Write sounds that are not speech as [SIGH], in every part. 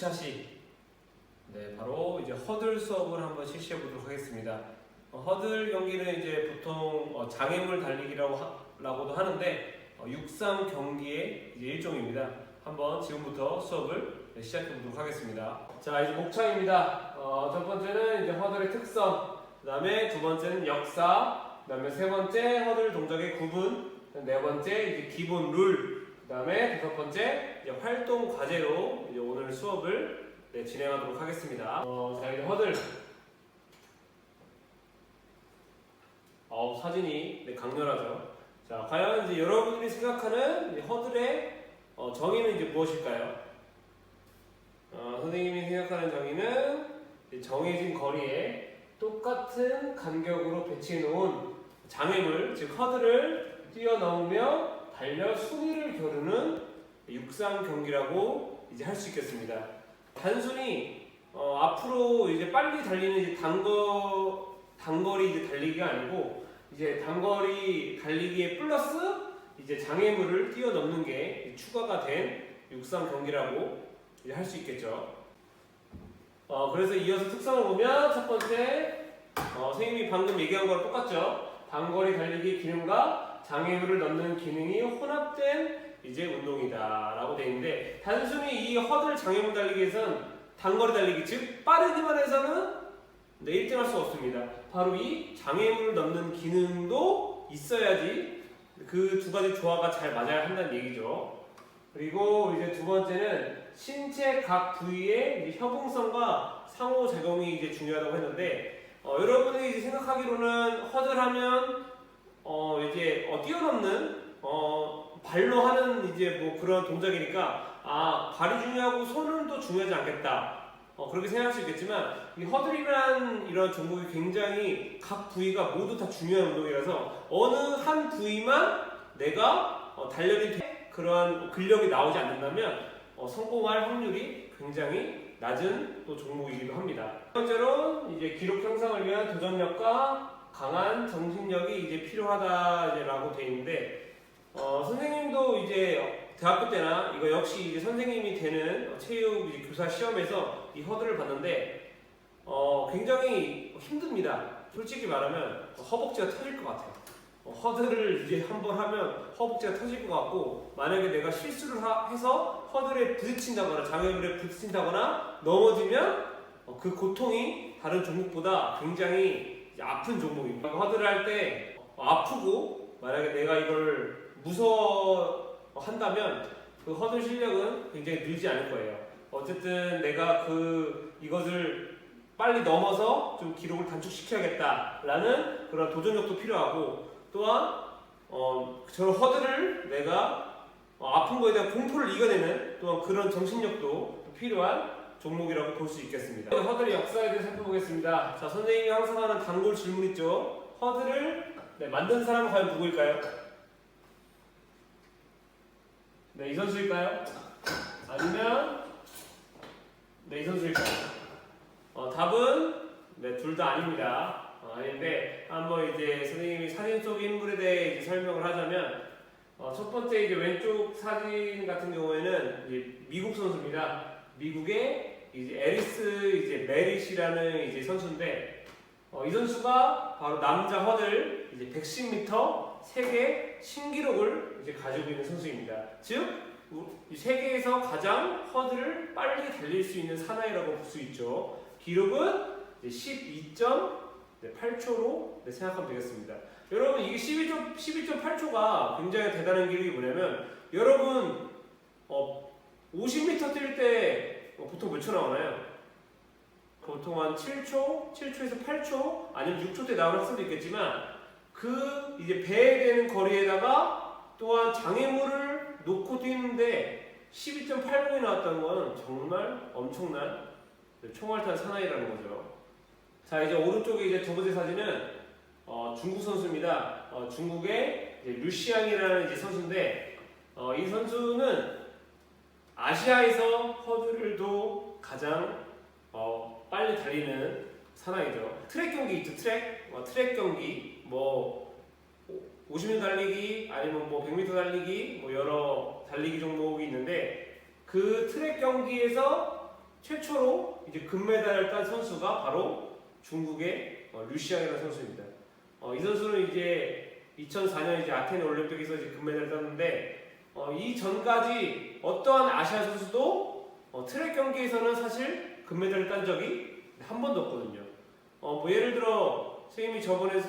6차시 네 바로 이제 허들 수업을 한번 실시해 보도록 하겠습니다. 어, 허들 경기는 이제 보통 어, 장애물 달리기라고 하, 라고도 하는데 어, 육상 경기의 이제 일종입니다. 한번 지금부터 수업을 네, 시작해 보도록 하겠습니다. 자 이제 목차입니다. 어, 첫 번째는 이제 허들의 특성, 그다음에 두 번째는 역사, 그다음에 세 번째 허들 동작의 구분, 네 번째 이제 기본 룰, 그다음에 다섯 번째 이제 활동 과제로 오늘 수업을 네, 진행하도록 하겠습니다. 어, 자 이제 허들. 어 사진이 네, 강렬하죠. 자 과연 이제 여러분들이 생각하는 허들의 어, 정의는 이제 무엇일까요? 어, 선생님이 생각하는 정의는 정해진 거리에 똑같은 간격으로 배치해 놓은 장애물 즉 허들을 뛰어넘으며 달려 순위를 겨루는 육상 경기라고 이제 할 수 있겠습니다. 단순히 어, 앞으로 이제 빨리 달리는 이제 단거 단거리 이제 달리기가 아니고 이제 단거리 달리기에 플러스 이제 장애물을 뛰어넘는 게 추가가 된 육상 경기라고 이제 할 수 있겠죠. 어, 그래서 이어서 특성을 보면 첫 번째 어, 선생님이 방금 얘기한 거랑 똑같죠. 단거리 달리기 기능과 장애물을 넣는 기능이 혼합된 이제 운동이다라고 되어 있는데 단순히 이 허들 장애물 달리기에선 단거리 달리기 즉 빠르기만 해서는 네, 1등 할 수 없습니다. 바로 이 장애물을 넣는 기능도 있어야지 그 두 가지 조화가 잘 맞아야 한다는 얘기죠. 그리고 이제 두 번째는 신체 각 부위의 협응성과 상호작용이 이제 중요하다고 했는데 어, 여러분이 이제 생각하기로는 허들하면 어, 이제 어, 뛰어넘는 어, 발로 하는 이제 뭐 그런 동작이니까 아 발이 중요하고 손은 또 중요하지 않겠다. 어, 그렇게 생각할 수 있겠지만 이 허들이란 이런 종목이 굉장히 각 부위가 모두 다 중요한 운동이라서 어느 한 부위만 내가 어, 단련이 돼 그러한 근력이 나오지 않는다면 어, 성공할 확률이 굉장히 낮은 또 종목이기도 합니다. 첫 번째로 이제 기록 형성을 위한 도전력과 강한 정신력이 이제 필요하다라고 되어 있는데 어, 선생님도 이제 대학교 때나 이거 역시 이제 선생님이 되는 체육 교사 시험에서 이 허들을 봤는데 어, 굉장히 힘듭니다. 솔직히 말하면 허벅지가 터질 것 같아요. 어, 허들을 이제 한번 하면 허벅지가 터질 것 같고 만약에 내가 실수를 하- 해서 허들에 부딪힌다거나 장애물에 부딪힌다거나 넘어지면 어, 그 고통이 다른 종목보다 굉장히 아픈 종목입니다. 허들을 할 때 아프고 만약에 내가 이걸 무서워 한다면 그 허들 실력은 굉장히 늘지 않을 거예요. 어쨌든 내가 그 이것을 빨리 넘어서 좀 기록을 단축시켜야겠다라는 그런 도전력도 필요하고 또한 어, 저 허들을 내가 어, 아픈 거에 대한 공포를 이겨내는 또한 그런 정신력도 필요한 종목이라고 볼 수 있겠습니다. 허들의 역사에 대해 살펴보겠습니다. 자, 선생님이 항상 하는 단골 질문 있죠. 허들을 네, 만든 사람은 과연 누구일까요? 네, 이 선수일까요? 아니면 네, 이 선수일까요? 어, 답은 네, 둘 다 아닙니다. 어, 아닌데 한번 이제 선생님이 사진 속 인물에 대해 이제 설명을 하자면 어, 첫 번째 이제 왼쪽 사진 같은 경우에는 이제 미국 선수입니다. 미국의 이제 에리스 이제 메릿이라는 이제 선수인데 어, 이 선수가 바로 남자 허들 이제 110m 세계 신기록을 이제 가지고 있는 선수입니다. 즉, 우- 이 세계에서 가장 허들을 빨리 달릴 수 있는 사나이라고 볼 수 있죠. 기록은 12.8초로 생각하면 되겠습니다. 여러분 이게 12점 12.8초가 굉장히 대단한 기록이 뭐냐면 여러분 어, 50m 뛸 때 보통 몇 초 나오나요? 보통 한 7초, 7초에서 8초 아니면 6초 때 나오는 학생도 있겠지만 그 이제 배에 되는 거리에다가 또한 장애물을 놓고 뛰는데 12.80이 나왔다는 건 정말 엄청난 총알탄 사나이라는 거죠. 자 이제 오른쪽에 이제 두 번째 사진은 어, 중국 선수입니다. 어, 중국의 류시앙이라는 이제 선수인데 어, 이 선수는 아시아에서 허들도 가장 어, 빨리 달리는 사나이죠. 트랙 경기 있죠, 트랙. 어, 트랙 경기, 뭐 50m 달리기, 아니면 뭐 100m 달리기, 뭐 여러 달리기 종목이 있는데 그 트랙 경기에서 최초로 이제 금메달을 딴 선수가 바로 중국의 어, 류시앙이라는 선수입니다. 어, 이 선수는 이제 2004년 이제 아테네 올림픽에서 이제 금메달을 땄는데 어, 이 전까지 어떠한 아시아 선수도 어, 트랙 경기에서는 사실 금메달을 딴 적이 한 번도 없거든요. 어, 뭐 예를 들어 선생님이 저번에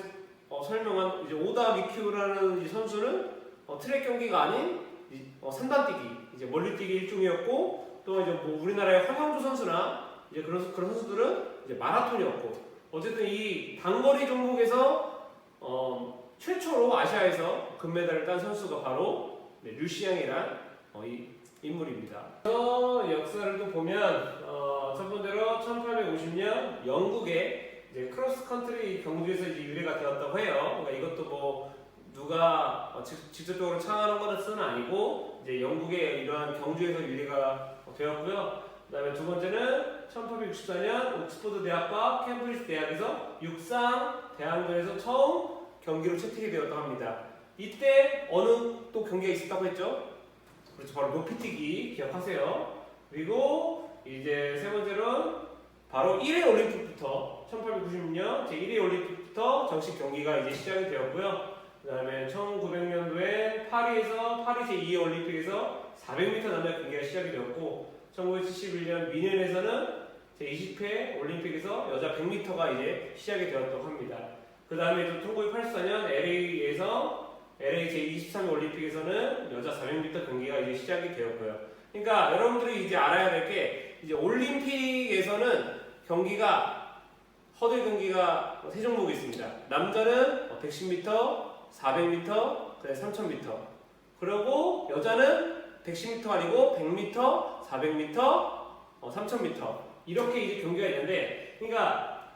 어, 설명한 이제 오다 미큐라는 이 선수는 어, 트랙 경기가 아닌 이, 어, 산단뛰기 이제 멀리뛰기 일종이었고 또 이제 뭐 우리나라의 황영조 선수나 이제 그런 그런 선수들은 이제 마라톤이었고 어쨌든 이 단거리 종목에서 어, 최초로 아시아에서 금메달을 딴 선수가 바로 네, 류시양이란 어, 이 인물입니다. 저 역사를 또 보면 어, 첫 번째로 1850년 영국의 이제 크로스 컨트리 경주에서 이제 유래가 되었다고 해요. 그러니까 이것도 뭐 누가 어, 직- 직접적으로 창안한 것은 아니고 이제 영국의 이러한 경주에서 유래가 되었고요. 그다음에 두 번째는 1864년 옥스퍼드 대학과 캠브리지 대학에서 육상 대항전에서 처음 경기로 채택이 되었다고 합니다. 이때 어느 또 경기가 있었다고 했죠? 그렇죠. 바로 높이뛰기 기억하세요. 그리고 이제 세 번째로는 바로 1회 올림픽부터 1896년 제 1회 올림픽부터 정식 경기가 이제 시작이 되었고요. 그 다음에 1900년도에 파리에서 파리 제 2회 올림픽에서 400m 남자 경기가 시작이 되었고 1971년 미넨에서는 제 20회 올림픽에서 여자 100m가 이제 시작이 되었다고 합니다. 그 다음에 또 1984년 LA에서 LA 제23회 올림픽에서는 여자 400m 경기가 이제 시작이 되었고요. 그러니까 여러분들이 이제 알아야 될 게 이제 올림픽에서는 경기가 허들 경기가 세 종목이 있습니다. 남자는 110m, 400m, 그다음에 3000m. 그리고 여자는 110m 아니고 100m, 400m, 어, 3000m 이렇게 이제 경기가 있는데, 그러니까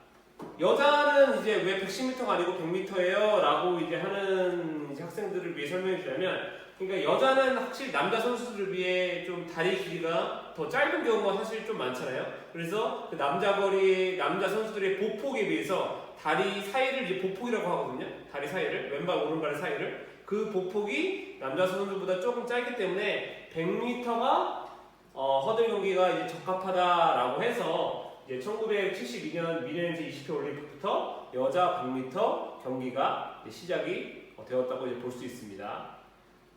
여자는 이제 왜 110m가 아니고 100m예요?라고 이제 하는 이제 학생들을 위해 설명해 주자면, 그러니까 여자는 확실히 남자 선수들을 비해 좀 다리 길이가 더 짧은 경우가 사실 좀 많잖아요. 그래서 그 남자 거리 남자 선수들의 보폭에 비해서 다리 사이를 이제 보폭이라고 하거든요. 다리 사이를 왼발 오른발 사이를 그 보폭이 남자 선수들보다 조금 짧기 때문에 100m가 어, 허들 경기가 이제 적합하다라고 해서 이제 1972년 미넨 제 20회 올림픽부터 여자 100m 경기가 시작이 어, 되었다고 볼 수 있습니다.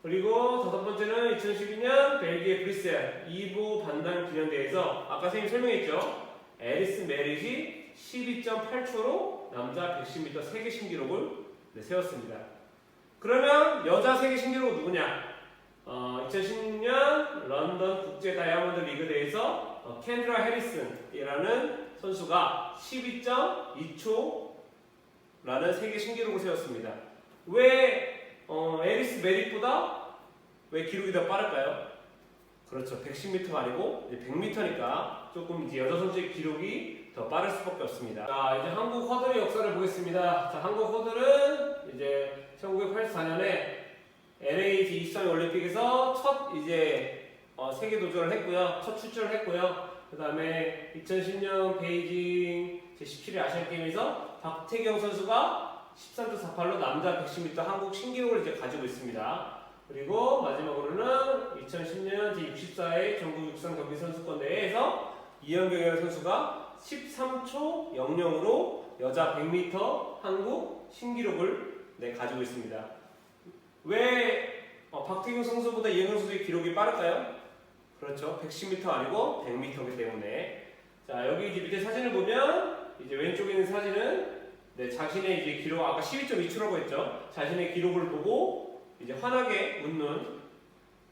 그리고 다섯 번째는 2012년 벨기에 브뤼셀 2부 반단 기념대회에서 아까 선생님 설명했죠. 에리스 메리지 12.8초로 남자 110m 세계 신기록을 네, 세웠습니다. 그러면 여자 세계 신기록은 누구냐? 어, 2016년 런던 국제 다이아몬드 리그 대회에서 어, 캔드라 해리슨이라는 선수가 12.2초라는 세계 신기록을 세웠습니다. 왜 어, 에리스 메릭보다 왜 기록이 더 빠를까요? 그렇죠. 110m 아니고 100m니까 조금 이제 여자 선수의 기록이 더 빠를 수밖에 없습니다. 자, 이제 한국 허들의 역사를 보겠습니다. 자, 한국 허들은 이제 1984년에 LA 23 올림픽에서 첫 이제 어, 세계 도전을 했고요. 첫 출전을 했고요. 그 다음에 2010년 베이징 제17회 아시안 게임에서 박태경 선수가 13.48로 남자 110m 한국 신기록을 이제 가지고 있습니다. 그리고 마지막으로는 2010년 제64회 전국 육상 경기 선수권 대회에서 이현경이라는 선수가 13초 00으로 여자 100m 한국 신기록을 네, 가지고 있습니다. 왜 어, 박태경 선수보다 이현경 선수의 기록이 빠를까요? 그렇죠. 110m 아니고 100m이기 때문에. 자, 여기 이제 밑에 사진을 보면 이제 왼쪽에 있는 사진은 네, 자신의 이제 기록 아까 12.2초라고 했죠. 자신의 기록을 보고 이제 환하게 웃는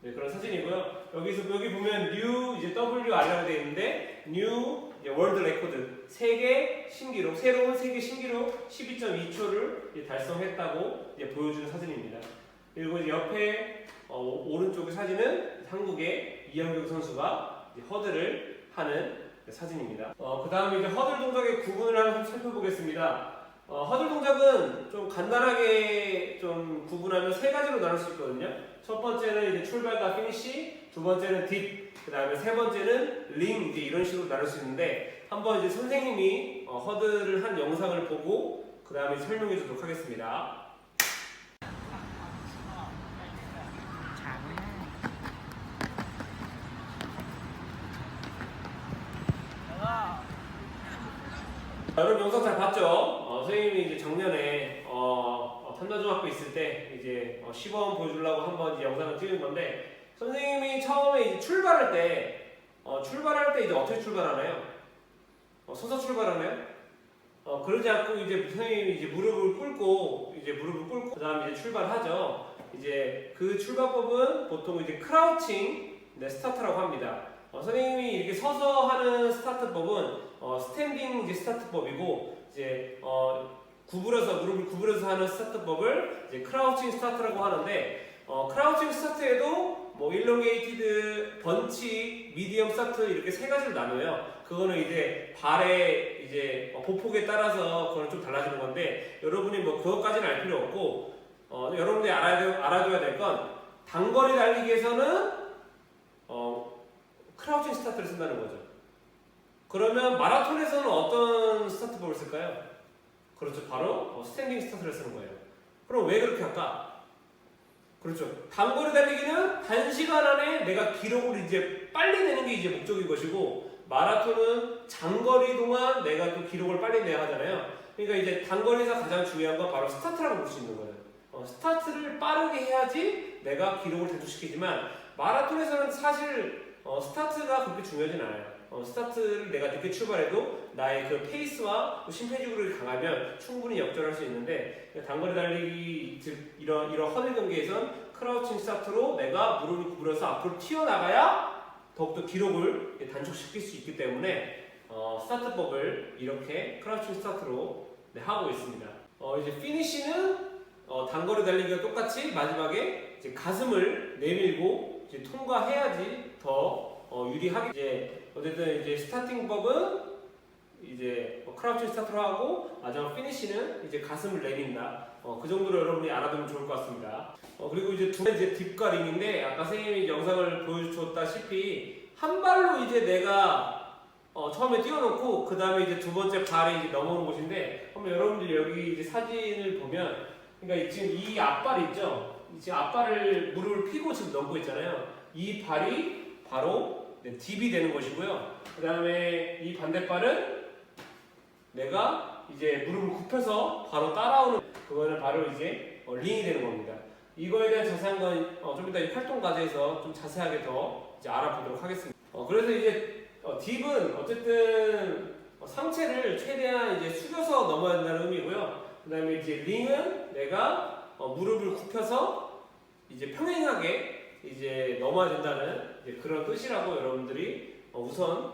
네, 그런 사진이고요. 여기서 여기 보면 뉴 이제 WR이라고 되어 있는데 뉴 이제 월드 레코드 세계 신기록 새로운 세계 신기록 12.2초를 달성했다고 이제 보여주는 사진입니다. 그리고 이제 옆에 어, 오른쪽의 사진은 한국의 이영경 선수가 허들을 하는 사진입니다. 어, 그 다음에 이제 허들 동작의 구분을 한번 살펴보겠습니다. 어, 허들 동작은 좀 간단하게 좀 구분하면 세 가지로 나눌 수 있거든요. 첫 번째는 이제 출발과 피니시, 두 번째는 딥, 그 다음에 세 번째는 링 이제 이런 식으로 나눌 수 있는데 한번 이제 선생님이 어, 허들을 한 영상을 보고 그 다음에 설명해 주도록 하겠습니다. 여러분 영상 잘 봤죠? 어, 선생님이 이제 작년에 어, 어, 탐나중학교 있을 때 이제 어, 시범 보여주려고 한번 이제 영상을 찍은 건데 선생님이 처음에 이제 출발할 때 어, 출발할 때 이제 어떻게 출발하나요? 어, 서서 출발하나요? 어, 그러지 않고 이제 선생님이 이제 무릎을 꿇고 이제 무릎을 꿇고 그다음에 이제 출발하죠. 이제 그 출발법은 보통 이제 크라우칭 네, 스타트라고 합니다. 어, 선생님이 이렇게 서서 하는 스타트법은 어, 스탠딩 스타트법이고 이제 어, 구부려서 무릎을 구부려서 하는 스타트법을 이제 크라우칭 스타트라고 하는데 어, 크라우칭 스타트에도 뭐 일롱게이티드, 번치, 미디엄 스타트 이렇게 세 가지로 나눠요. 그거는 이제 발의 이제 어, 보폭에 따라서 그거는 좀 달라지는 건데 여러분이 뭐 그것까지는 알 필요 없고 어, 여러분들이 알아야, 알아둬야 될 건 단거리 달리기에서는 어, 크라우칭 스타트를 쓴다는 거죠. 그러면 마라톤에서는 어떤 스타트법을 쓸까요? 그렇죠. 바로 어, 스탠딩 스타트를 쓰는 거예요. 그럼 왜 그렇게 할까? 그렇죠. 단거리 달리기는 단시간 안에 내가 기록을 이제 빨리 내는 게 이제 목적인 것이고 마라톤은 장거리 동안 내가 또 기록을 빨리 내야 하잖아요. 그러니까 이제 단거리에서 가장 중요한 건 바로 스타트라고 볼 수 있는 거예요. 어, 스타트를 빠르게 해야지 내가 기록을 단축시키지만 마라톤에서는 사실 어, 스타트가 그렇게 중요하진 않아요. 어, 스타트를 내가 늦게 출발해도 나의 그 페이스와 또 심폐지구력이 강하면 충분히 역전할 수 있는데 단거리 달리기 즉 이런 이런 허들 경기에선 크라우칭 스타트로 내가 무릎을 구부려서 앞으로 튀어나가야 더욱더 기록을 단축시킬 수 있기 때문에 어, 스타트법을 이렇게 크라우칭 스타트로 네, 하고 있습니다. 어, 이제 피니시는 어, 단거리 달리기와 똑같이 마지막에 이제 가슴을 내밀고 이제 통과해야지 더 어, 유리하게 이제 어쨌든 이제 스타팅 법은 이제 뭐 크라우치 스타트로 하고 마지막 피니시는 이제 가슴을 내민다. 어, 그 정도로 여러분이 알아두면 좋을 것 같습니다. 어, 그리고 이제 두 번째 딥과 링인데 아까 선생님이 영상을 보여줬다시피 한 발로 이제 내가 어, 처음에 띄워놓고 그 다음에 이제 두 번째 발이 이제 넘어오는 곳인데 한번 여러분들 여기 이제 사진을 보면 그러니까 지금 이 앞발 있죠? 지금 앞발을 무릎을 펴고 지금 넘고 있잖아요. 이 발이 바로 네, 딥이 되는 것이고요. 그 다음에 이 반대발은 내가 이제 무릎을 굽혀서 바로 따라오는 그거는 바로 이제 어, 링이 되는 겁니다. 이거에 대한 자세한 건 어, 좀 이따 이 활동 과제에서 좀 자세하게 더 이제 알아보도록 하겠습니다. 어, 그래서 이제 어, 딥은 어쨌든 어, 상체를 최대한 이제 숙여서 넘어야 된다는 의미고요. 그 다음에 이제 링은 내가 어, 무릎을 굽혀서 이제 평행하게 이제 넘어야 된다는 이제 그런 뜻이라고 여러분들이 어, 우선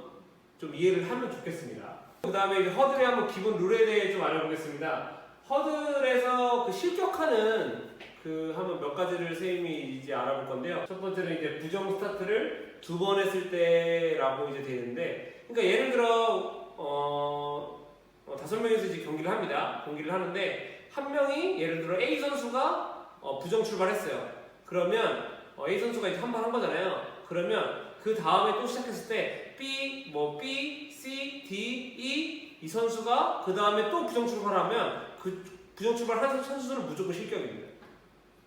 좀 이해를 하면 좋겠습니다. 그 다음에 이제 허들의 한번 기본 룰에 대해 좀 알아보겠습니다. 허들에서 그 실격하는 그 한번 몇 가지를 선생님이 이제 알아볼 건데요. 첫 번째는 이제 부정 스타트를 두 번 했을 때라고 이제 되는데, 그러니까 예를 들어 어, 어, 다섯 명이서 이제 경기를 합니다. 경기를 하는데 한 명이 예를 들어 A 선수가 어, 부정 출발했어요. 그러면 어, A 선수가 이제 한번한 거잖아요. 그러면 그 다음에 또 시작했을 때 B, 뭐 B, C, D, E 이 선수가 그 다음에 또 부정 출발하면 그 부정 출발한 선수는 무조건 실격입니다.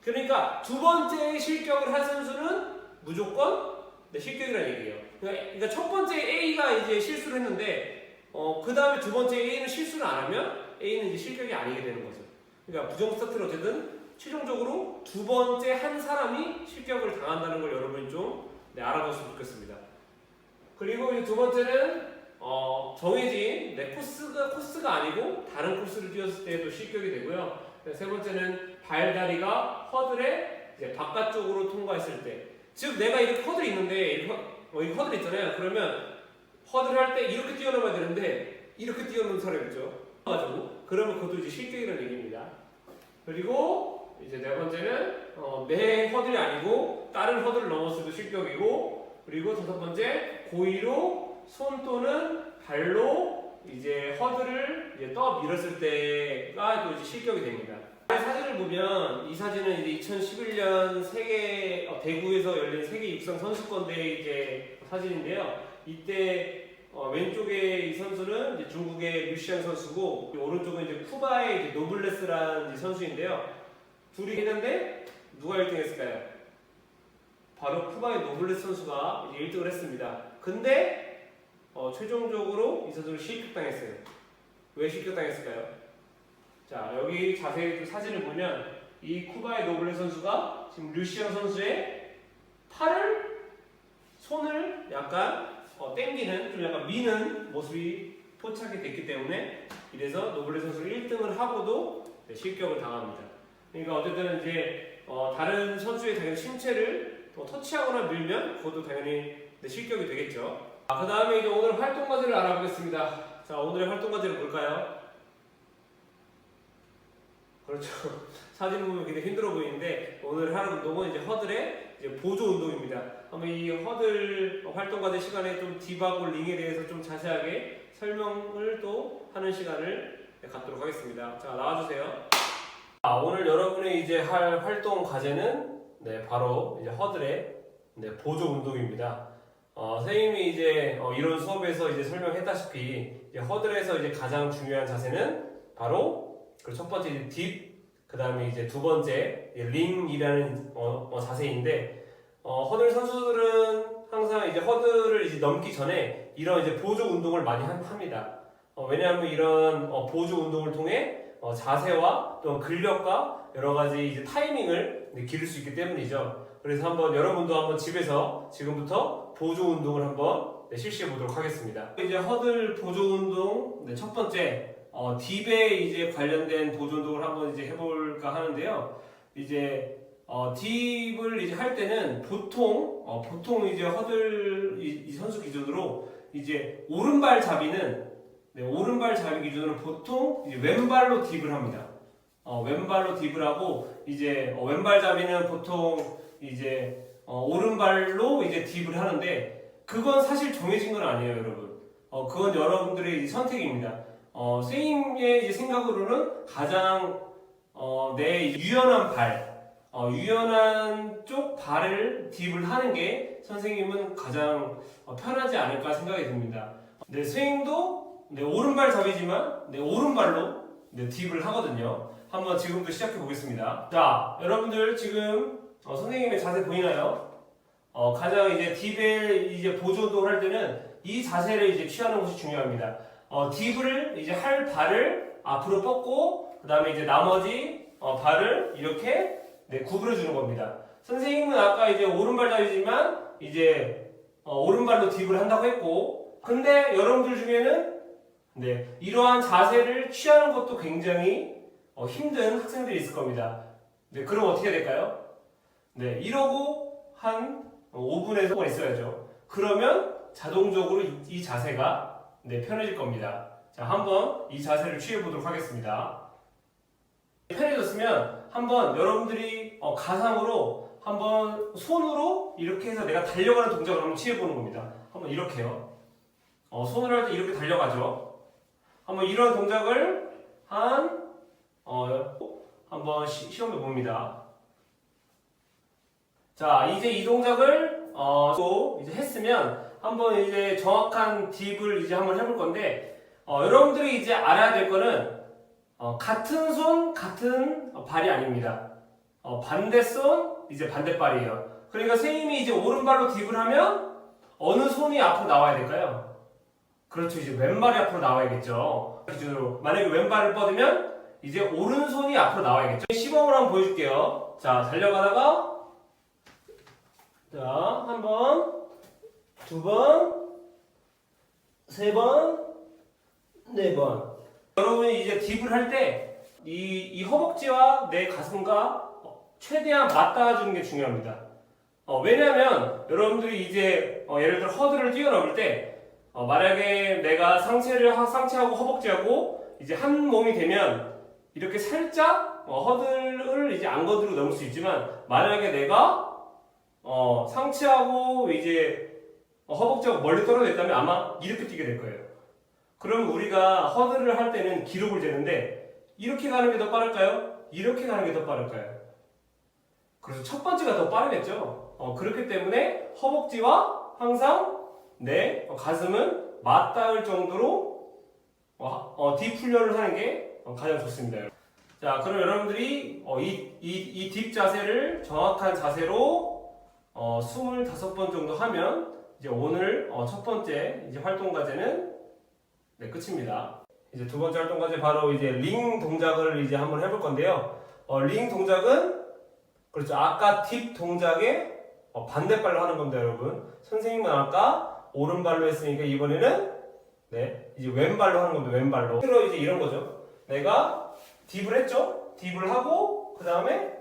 그러니까 두 번째 실격을 한 선수는 무조건 네, 실격이라는 얘기예요. 그러니까, 그러니까 첫 번째 A가 이제 실수를 했는데 어, 그 다음에 두 번째 A는 실수를 안 하면 A는 이제 실격이 아니게 되는 거죠. 그러니까 부정 스타트를 어쨌든 최종적으로 두 번째 한 사람이 실격을 당한다는 걸 여러분이 좀 네, 알아뒀으면 좋겠습니다. 그리고 이제 두 번째는 어, 정해진 네, 코스가 코스가 아니고 다른 코스를 뛰었을 때도 실격이 되고요. 네, 세 번째는 발다리가 허들의 이제 바깥쪽으로 통과했을 때, 즉 내가 이렇게 허들이 있는데 허- 어, 이 허들 있잖아요. 그러면 허들을 할 때 이렇게 뛰어넘어야 되는데 이렇게 뛰어넘는 사람 있죠. 가지고 그러면 그것도 이제 실격이라는 얘기입니다. 그리고 이제 네 번째는 어, 내 허들이 아니고 다른 허들을 넘었을 때 실격이고 그리고 다섯 번째 고의로 손 또는 발로 이제 허들을 이제 떠 밀었을 때가 또 이제 실격이 됩니다. 사진을 보면 이 사진은 이제 2011년 세계 어, 대구에서 열린 세계 육상 선수권 대회 이제 사진인데요. 이때 어, 왼쪽에 이 선수는 중국의 류시안 선수고 이 오른쪽은 이제 쿠바의 이제 노블레스라는 선수인데요. 둘이 했는데 누가 1등 했을까요? 바로 쿠바의 노블레스 선수가 이제 1등을 했습니다. 근데 어, 최종적으로 이 선수를 실격당했어요. 왜 실격당했을까요? 자 여기 자세히 또 사진을 보면 이 쿠바의 노블레 선수가 지금 류시안 선수의 팔을 손을 약간 어, 땡기는 좀 약간 미는 모습이 포착이 됐기 때문에 이래서 노블레 선수를 1등을 하고도 네, 실격을 당합니다. 그러니까 어쨌든 이제 어, 다른 선수의 당연히 신체를 또 터치하거나 밀면 그것도 당연히 네, 실격이 되겠죠. 아, 그 다음에 이제 오늘 활동 과제를 알아보겠습니다. 자, 오늘의 활동 과제는 뭘까요? 그렇죠. [LAUGHS] 사진 보면 굉장히 힘들어 보이는데 오늘 하는 운동은 이제 허들의 이제 보조 운동입니다. 한번 이 허들 활동 과제 시간에 좀 딥하고 링에 대해서 좀 자세하게 설명을 또 하는 시간을 갖도록 하겠습니다. 자, 나와주세요. 아, 오늘 여러분이 이제 할 활동 과제는 네, 바로 이제 허들의 네, 보조 운동입니다. 어, 선생님이 이제 어, 이런 수업에서 이제 설명했다시피 이제 허들에서 이제 가장 중요한 자세는 바로 그 첫 번째 딥, 그 다음에 이제 두 번째 링이라는 어, 어, 자세인데 어, 허들 선수들은 항상 이제 허들을 이제 넘기 전에 이런 이제 보조 운동을 많이 한- 합니다. 어, 왜냐하면 이런 어, 보조 운동을 통해 어, 자세와 또 근력과 여러 가지 이제 타이밍을 네, 기를 수 있기 때문이죠. 그래서 한번 여러분도 한번 집에서 지금부터 보조 운동을 한번 네, 실시해 보도록 하겠습니다. 이제 허들 보조 운동 네, 첫 번째 어, 딥에 이제 관련된 보조 운동을 한번 이제 해볼까 하는데요. 이제 어, 딥을 이제 할 때는 보통 어, 보통 이제 허들 이, 이 선수 기준으로 이제 오른발 잡이는 네, 오른발 잡이 기준으로 보통 왼발로 딥을 합니다. 어, 왼발로 딥을 하고 이제 어, 왼발 잡이는 보통 이제 어, 오른발로 이제 딥을 하는데 그건 사실 정해진 건 아니에요, 여러분. 어, 그건 여러분들의 선택입니다. 어, 이제 생각으로는 가장 어, 내 유연한 발, 어, 유연한 쪽 발을 딥을 하는 게 선생님은 가장 어, 편하지 않을까 생각이 듭니다. 네, 스윙도 네, 오른발 잡이지만 네, 오른발로 네, 딥을 하거든요. 한번 지금부터 시작해 보겠습니다. 자, 여러분들 지금 어, 선생님의 자세 보이나요? 어, 가장 이제 딥에 이제 보조 운동을 할 때는 이 자세를 이제 취하는 것이 중요합니다. 어, 딥을 이제 할 발을 앞으로 뻗고 그 다음에 이제 나머지 어, 발을 이렇게 네, 구부려 주는 겁니다. 선생님은 아까 이제 오른발 잡이지만 이제 어, 오른발로 딥을 한다고 했고 근데 여러분들 중에는 네, 이러한 자세를 취하는 것도 굉장히 어, 힘든 학생들이 있을 겁니다. 네, 그럼 어떻게 해야 될까요? 네, 이러고 한 5분에서 5분 있어야죠. 그러면 자동적으로 이, 이 자세가 네, 편해질 겁니다. 자, 한번 이 자세를 취해 보도록 하겠습니다. 편해졌으면 한번 여러분들이 어, 가상으로 한번 손으로 이렇게 해서 내가 달려가는 동작을 한번 취해 보는 겁니다. 한번 이렇게요. 어, 손으로 할 때 이렇게 달려가죠. 한번 이런 동작을 한 어, 한번 시, 시험해 봅니다. 자, 이제 이 동작을 어, 또 이제 했으면 한번 이제 정확한 딥을 이제 한번 해볼 건데 어, 여러분들이 이제 알아야 될 거는 어, 같은 손 같은 어, 발이 아닙니다. 어, 반대 손 이제 반대발이에요. 그러니까 선생님이 이제 오른발로 딥을 하면 어느 손이 앞으로 나와야 될까요? 그렇죠. 이제 왼발이 앞으로 나와야겠죠. 기준으로 만약에 왼발을 뻗으면 이제 오른손이 앞으로 나와야겠죠. 시범을 한번 보여줄게요. 자, 달려가다가 자, 한 번, 두 번, 세 번, 네 번. 여러분이 이제 딥을 할 때 이 이 허벅지와 내 가슴과 최대한 맞닿아주는 게 중요합니다. 어, 왜냐하면 여러분들이 이제 어, 예를 들어 허들을 뛰어넘을 때 어, 만약에 내가 상체를 하- 상체하고 허벅지하고 이제 한 몸이 되면 이렇게 살짝 어, 허들을 이제 안거드로 넘을 수 있지만 만약에 내가 어, 상체하고 이제 어, 허벅지하고 멀리 떨어져 있다면 아마 이렇게 뛰게 될 거예요. 그러면 우리가 허들을 할 때는 기록을 재는데 이렇게 가는 게 더 빠를까요? 이렇게 가는 게 더 빠를까요? 그래서 첫 번째가 더 빠르겠죠. 어, 그렇기 때문에 허벅지와 항상 내 어, 가슴은 맞닿을 정도로 어, 어, 딥 훈련을 하는 게 어, 가장 좋습니다. 자, 그럼 여러분들이 어, 이, 이, 이 딥 자세를 정확한 자세로 어, 25번 정도 하면 이제 오늘 어, 첫 번째 이제 활동 과제는 네, 끝입니다. 이제 두 번째 활동 과제 바로 이제 링 동작을 이제 한번 해볼 건데요. 어, 링 동작은 그렇죠. 아까 딥 동작의 어, 반대발로 하는 겁니다, 여러분. 선생님은 아까 오른발로 했으니까 이번에는 네 이제 왼발로 하는 겁니다, 왼발로. 실로 이제 이런 거죠. 내가 딥을 했죠. 딥을 하고 그 다음에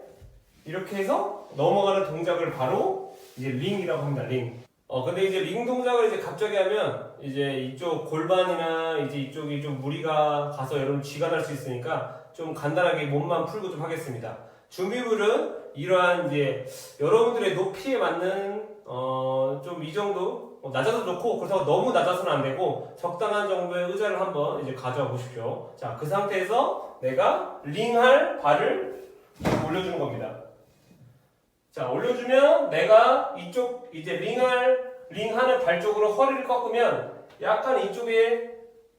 이렇게 해서 넘어가는 동작을 바로 이제 링이라고 합니다, 링. 어 근데 이제 링 동작을 이제 갑자기 하면 이제 이쪽 골반이나 이제 이쪽이 좀 무리가 가서 여러분 쥐가 날 수 있으니까 좀 간단하게 몸만 풀고 좀 하겠습니다. 준비물은 이러한 이제 여러분들의 높이에 맞는 어 좀 이 정도 어, 낮아도 좋고 그렇다고 너무 낮아서는 안 되고 적당한 정도의 의자를 한번 이제 가져와 보십시오. 자 그 상태에서 내가 링할 발을 올려주는 겁니다. 자 올려주면 내가 이쪽 이제 링할 링하는 발 쪽으로 허리를 꺾으면 약간 이쪽에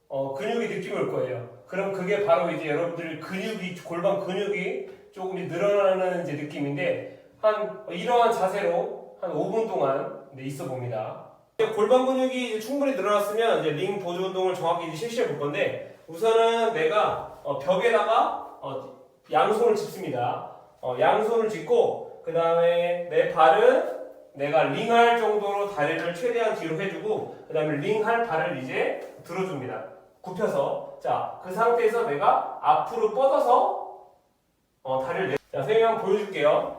어, 근육이 느낌이 올 거예요. 그럼 그게 바로 이제 여러분들 근육이 골반 근육이 조금 늘어나는 이제 느낌인데 한 이러한 자세로 한 5분 동안 네, 있어 봅니다. 골반 근육이 충분히 늘어났으면 이제 링 보조 운동을 정확히 실시해 볼 건데 우선은 내가 어, 벽에다가 어, 양손을 짚습니다. 어, 양손을 짚고 그 다음에 내 발은 내가 링할 정도로 다리를 최대한 뒤로 해주고 그 다음에 링할 발을 이제 들어줍니다. 굽혀서 자 그 상태에서 내가 앞으로 뻗어서 어, 다리를 내. 자 선생님 한번 보여줄게요.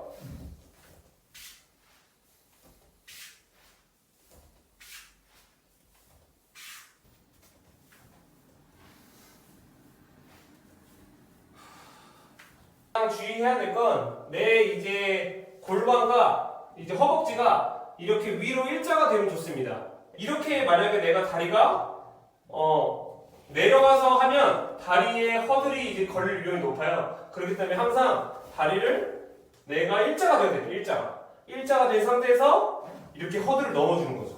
주의해야 될 건 내 이제 골반과 이제 허벅지가 이렇게 위로 일자가 되면 좋습니다. 이렇게 만약에 내가 다리가 어 내려가서 하면 다리에 허들이 이제 걸릴 위험이 높아요. 그렇기 때문에 항상 다리를 내가 일자가 돼야 돼요. 일자가 일자가 된 상태에서 이렇게 허들을 넘어주는 거죠.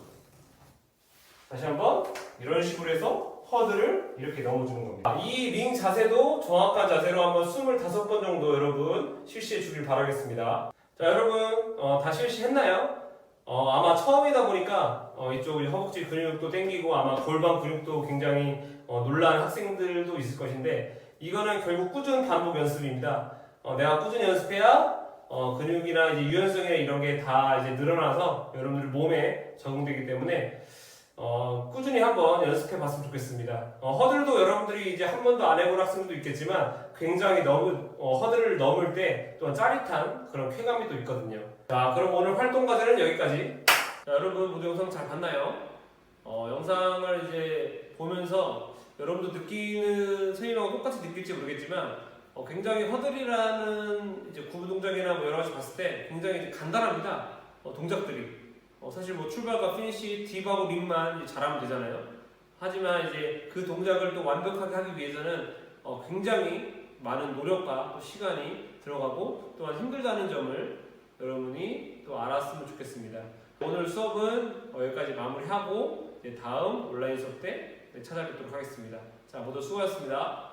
다시 한번 이런 식으로 해서 허들을 이렇게 넘어주는 겁니다. 이 링 자세도 정확한 자세로 한번 25번 정도 여러분 실시해 주길 바라겠습니다. 자 여러분 어, 다 실시했나요? 어, 아마 처음이다 보니까 어, 이쪽 허벅지 근육도 땡기고 아마 골반 근육도 굉장히 어, 놀란 학생들도 있을 것인데 이거는 결국 꾸준한 반복 연습입니다. 어, 내가 꾸준히 연습해야 어, 근육이나 이제 유연성이나 이런 게 다 이제 늘어나서 여러분들 몸에 적응되기 때문에 어, 꾸준히 한번 연습해 봤으면 좋겠습니다. 어, 허들도 여러분들이 이제 한 번도 안 해본 학생도 있겠지만 굉장히 너무 어, 허들을 넘을 때 또한 짜릿한 그런 쾌감이 또 있거든요. 자, 그럼 오늘 활동 과제는 여기까지. 자, 여러분 모두 영상 잘 봤나요? 어, 영상을 이제 보면서 여러분도 느끼는 선생님하고 똑같이 느낄지 모르겠지만 어, 굉장히 허들이라는 이제 구부 동작이나 뭐 여러 가지 봤을 때 굉장히 간단합니다. 어, 동작들이. 어, 사실 뭐 출발과 피니시, 딥하고 이제 잘하면 되잖아요. 하지만 이제 그 동작을 또 완벽하게 하기 위해서는 어, 굉장히 많은 노력과 또 시간이 들어가고 또한 힘들다는 점을 여러분이 또 알았으면 좋겠습니다. 오늘 수업은 어, 여기까지 마무리하고 이제 다음 온라인 수업 때 네, 찾아뵙도록 하겠습니다. 자, 모두 수고하셨습니다.